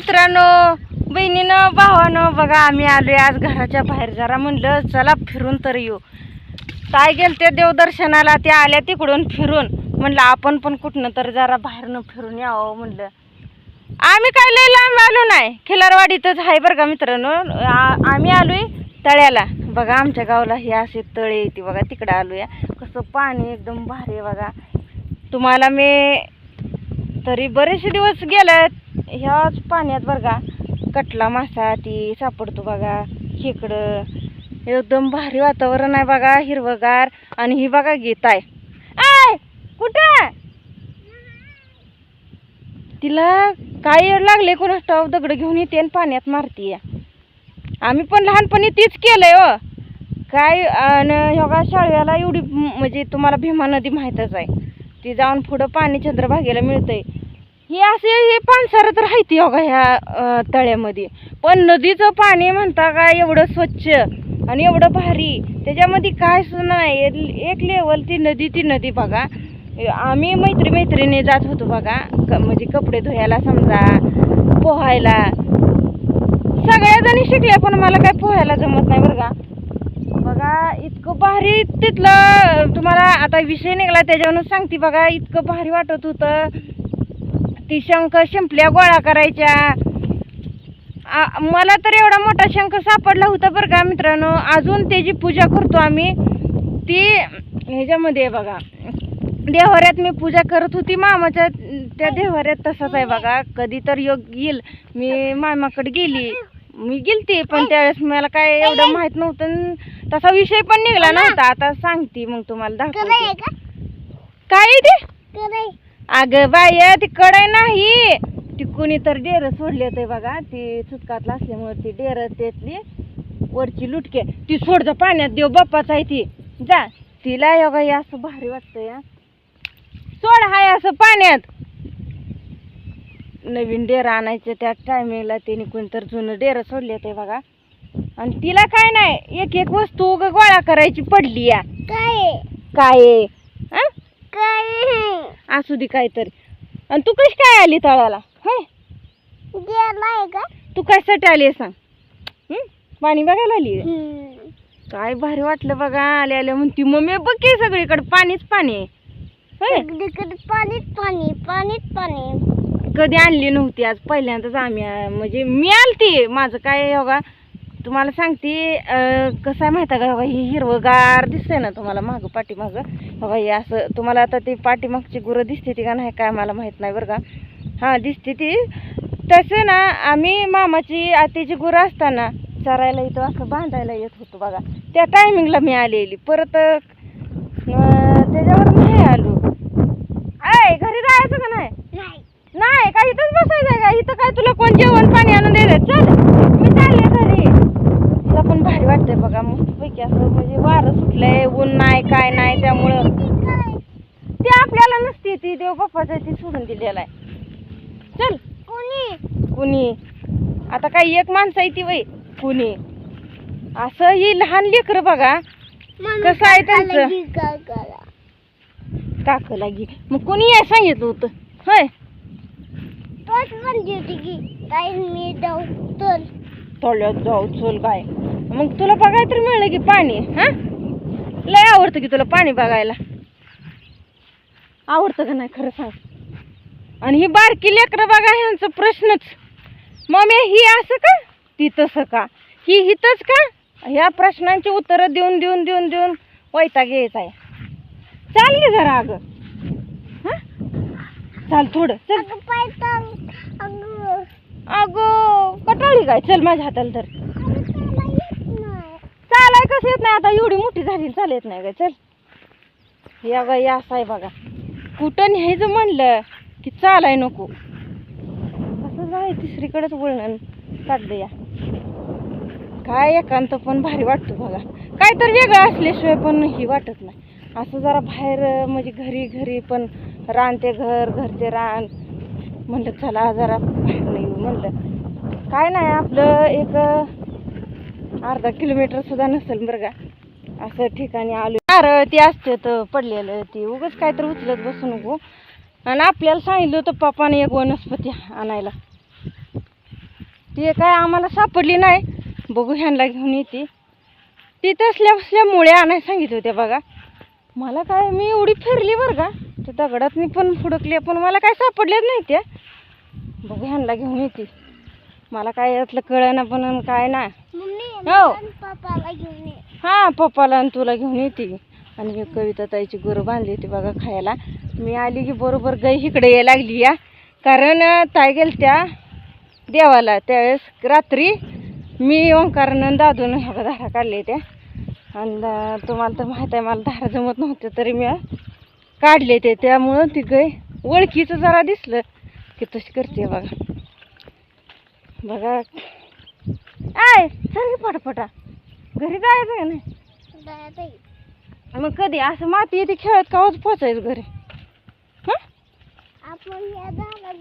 मित्रांनो बहिणीनं भावानं बघा आम्ही आलो आज घराच्या बाहेर. जरा म्हणलं चला फिरून तर येऊ. काय त्या देवदर्शनाला? ते आल्या तिकडून फिरून. म्हणलं आपण पण कुठनं तर जरा बाहेरनं फिरून यावं म्हणलं. आम्ही काय लय लांब आलो नाही. खिलारवाडीतच आहे बरं का मित्रांनो. आम्ही आलोय तळ्याला. बघा आमच्या गावाला हे असे तळे येते बघा तिकडं आलोया. कसं पाणी एकदम भारी आहे बघा. तुम्हाला मी तरी बरेचसे दिवस गेलेत. ह्याच पाण्यात बरं का कटला मासा ती सापडतो बघा खेकडं. एकदम भारी वातावरण आहे बघा हिरवगार. आणि ही बघा गीत आहे. आय कुठं? तिला काय लागले कोणास ठाऊक दगड घेऊन येते आणि पाण्यात मारतीये आम्ही पण लहानपणी तीच केलंय हो. काय आणि ह्या शाळव्याला एवढी म्हणजे तुम्हाला भीमा नदी माहीतच आहे. ती जाऊन पुढं पाणी चंद्रभागेला मिळतंय. हे असे हे पानसारं तर आहे हो बघा ह्या तळ्यामध्ये. पण नदीचं पाणी म्हणता का एवढं स्वच्छ आणि एवढं भारी? त्याच्यामध्ये काय सुद्धा नाही. एक- लेवल ती नदी ती नदी बघा. आम्ही मैत्री मैत्रिणी जात होतो बघा. क- म्हणजे कपडे धुवायला समजा पोहायला. सगळ्या जणी शिकल्या पण मला काय पोहायला जमत नाही बरं का. बघा इतकं भारी तिथलं तुम्हाला आता विषय निघाला त्याच्यावरून सांगते बघा इतकं भारी वाटत होतं. ती शंख शिंपल्या गोळा करायच्या. मला तर एवढा मोठा शंख सापडला होता बरं का मित्रांनो. अजून त्याची पूजा करतो आम्ही. ती ह्याच्यामध्ये बघा. देवाऱ्यात मी पूजा करत होती मामाच्या त्या देवाऱ्यात तसाच आहे बघा. कधी तर योग येईल. मी मामाकडे गेली. मी गेलती पण त्यावेळेस मला काय एवढं माहीत नव्हतं तसा विषय पण निघाला नव्हता. आता सांगते मग तुम्हाला दाखवते. काय ते? अगं बाय ती कडे नाही. ती कोणी तर डेर सोडले ते बघा ती सुटकातला असल्यामुळे ती डेर त्यातली वरची लुटके. ती सोडचं पाण्यात देव बाप्पाच आहे ती. जा तिला योगा हे असं भारी वाटतं या सोड हाय असं पाण्यात. नवीन डेर आणायचं त्या टायमिंगला त्याने कोणतर जुनं डेर सोडले ते बघा. आणि तिला काय नाही एक एक वस्तू उगा गोळा करायची पडली या. काय? काय? काय? असू दे काहीतरी. आणि तू कशी काय आली होय गेलाय का? तू कशासाठी आली आहे सांग. हं? पाणी बघायला आली आहे? काय भारी वाटलं बघा आले आले म्हणती मम्मी बघ की सगळीकडे पाणीच पाणी आहे. होय सगळीकडे पाणीच पाणी पाणीच पाणी कधी आणली नव्हती आज पहिल्यांदाच आम्ही अं, म्हणजे मी आलती. माझं काय बघा तुम्हाला सांगते कसं आहे माहिती आहे का? ही हिरवगार दिसतंय ना तुम्हाला मागं पाठीमागं. बघा हे असं तुम्हाला आता ती पाठीमागची गुरं दिसते ती का नाही काय मला माहीत नाही बरं का. हां दिसते ती. तसं ना आम्ही मामाची आतीची गुरं असताना चरायला इथं असं बांधायला येत होतो बघा. त्या टायमिंगला मी आलेली. परत त्याच्यावर नाही आलो. आय घरी जायचं का नाही? नाही. का इथंच बसायचं आहे का? इथं काय तुला कोण जेवण पाणी आणून देत चल मी चालले घरी तिला पण भारी वाटतंय बघा मस्तपैकी असं म्हणजे वारं सुटलंय ऊन नाही काय नाही त्यामुळं ते आपल्याला नसते ती देव बाप्पाचं ती सोडून दिलेलं आहे. चल. कोणी? कुणी? आता काही एक माणसं आहे ती वय कुणी? असं ही लहान लेकरं बघा. कसं आहे त्यांचं? टाक लागी मग कुणी याय सांगितलं होतं? होय. तोच म्हणली होती की काय मी जाऊ तर तळ्यात जाऊ चल काय? मग तुला बघायला तर मिळलं की पाणी हा? लय आवडतं की तुला पाणी बघायला. आवडतं का नाही खरं सांग. आणि ही बारकी लेकरं बघा ह्यांचा प्रश्नच. मम्मी ही असं का? ती तसं का? ही हितच का? ह्या प्रश्नांची उत्तरं देऊन देऊन देऊन देऊन वैताग घ्यायचा आहे. चाल की जरा अगं. हा? चाल थोडं चल. अगं कटाळी काय? चल माझ्या हाताला तर अगं त्याला येत नाही चालाय कसं येत नाही आता एवढी मोठी झाली चालत नाही ग चल. या ग या असं आहे बघा कुठं न्यायचं म्हणलं की चालाय नको? असं जाय तिसरीकडेच वळण काढलं या. काय एकांत पण भारी वाटतो बघा. काय तर वेगळं असल्याशिवाय पण ही वाटत नाही. असं जरा बाहेर म्हणजे घरी घरी पण रान ते घर घर ते रान. म्हणलं चला जरा बाहेर नाही येऊ म्हणलं. काय नाही आपलं एक अर्धा किलोमीटर सुद्धा नसेल बरं का. असं ठिकाणी आलो. नारळ ती असते तर पडलेलं ती. उगाच काय तर उचलत बसू नको. आणि आपल्याला सांगितलं होतं पप्पाने एक वनस्पती आणायला. ती काय आम्हाला सापडली नाही. बघू ह्यांना घेऊन येते. ती तसल्या बसल्यामुळे आणायला सांगितलं होत्या बघा. मला काय मी एवढी फिरली बरं का. त्या दगडात मी पण फुडकली पण मला काय सापडलेच नाही त्या. बघू ह्यांना घेऊन येते. मला काय यातलं कळना पण काय ना. हो. पप्पाला घेऊन ये. हां पप्पाला आणि तुला घेऊन येते. आणि ही कविता ताईची गुरं बांधली होती बघा खायला. मी आली की बरोबर गाई इकडे यायला लागली या. कारण ताई गेल त्या देवाला त्यावेळेस रात्री. मी ओंकारानं दादून ह्या धारा काढले त्या. आणि तुम्हाला तर माहीत आहे मला धारा जमत नव्हत्या तरी मी काढले ते त्यामुळं ती गाय ओळखीचं जरा दिसलं की तशी करते बघा. बघा. आय! चल की पटापटा घरी जायचं आहे ना जायचंय. मग कधी? असं माती येते खेळत कावच पोचायचं घरी? आपण या झाडाला